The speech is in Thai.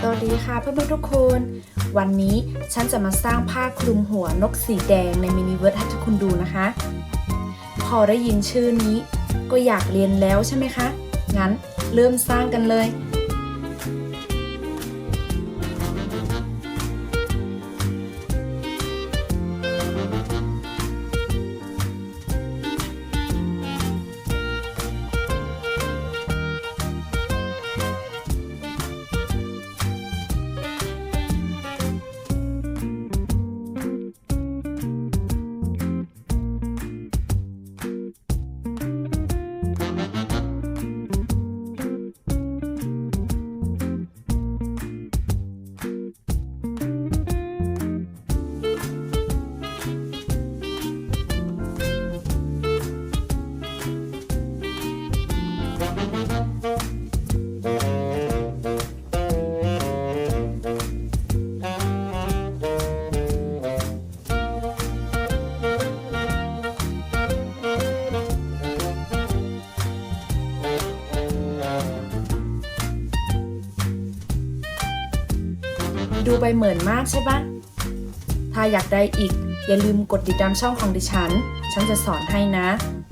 สวัสดีค่ะเพื่อนๆทุกคน วันนี้ฉันจะมาสร้างผ้าคลุมหัวนกสีแดงในมินิเวิร์สให้ทุกคนดูนะคะ พอได้ยินชื่อนี้ ก็อยากเรียนแล้วใช่ไหมคะ งั้นเริ่มสร้างกันเลย ดูไปเหมือนมากใช่ปะถ้าอยากได้อีก อย่าลืมกดติดตามช่องของดิฉัน ฉันจะสอนให้นะ